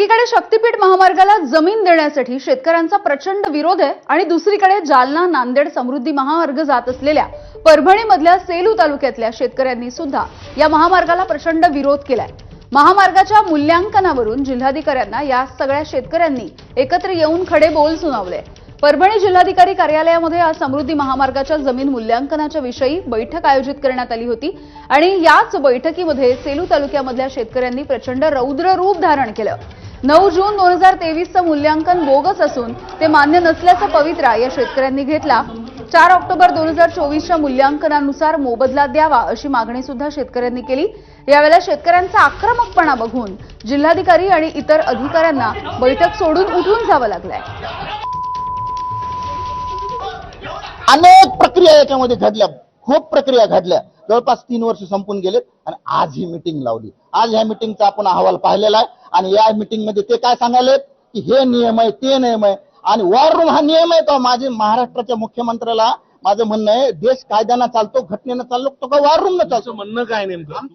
एकीकडे शक्तीपीठ महामार्गाला जमीन देण्यासाठी शेतकऱ्यांचा प्रचंड विरोध आहे आणि दुसरीकडे जालना नांदेड समृद्धी महामार्ग जात असलेल्या परभणीमधल्या सेलू तालुक्यातल्या शेतकऱ्यांनी सुद्धा या महामार्गाला प्रचंड विरोध केलाय. महामार्गाच्या मूल्यांकनावरून जिल्हाधिकाऱ्यांना या सगळ्या शेतकऱ्यांनी एकत्र येऊन खडे बोल सुनावले. परभणी जिल्हाधिकारी कार्यालयामध्ये आज समृद्धी महामार्गाच्या जमीन मूल्यांकनाच्या विषयी बैठक आयोजित करण्यात आली होती आणि याच बैठकीमध्ये सेलू तालुक्यामधल्या शेतकऱ्यांनी प्रचंड रौद्र रूप धारण केलं. नऊ जून दोन हजार तेवीसचं मूल्यांकन बोगस असून ते मान्य नसल्याचा पवित्रा या शेतकऱ्यांनी घेतला. चार ऑक्टोबर दोन हजार चोवीसच्या मूल्यांकनानुसार मोबदला द्यावा अशी मागणी सुद्धा शेतकऱ्यांनी केली. यावेळेला शेतकऱ्यांचा आक्रमकपणा बघून जिल्हाधिकारी आणि इतर अधिकाऱ्यांना बैठक सोडून उठून जावं लागलंय. अनेक प्रक्रिया याच्यामध्ये घडल्या. खूप प्रक्रिया घडल्या. जवळपास तीन वर्ष संपून गेलेत आणि आज ही मिटिंग लावली. आज ह्या मिटिंगचा आपण अहवाल पाहिलेला आहे आणि या मिटिंगमध्ये ते काय सांगाले की हे नियम आहे ते नियम आहे. आणि वॉर रूम हा नियम आहे का माझे महाराष्ट्राच्या मुख्यमंत्र्याला माझं म्हणणं आहे देश कायद्यानं चालतो घटनेनं चालतो तो का वॉर रूम न चालतो? म्हणणं काय नेमकं?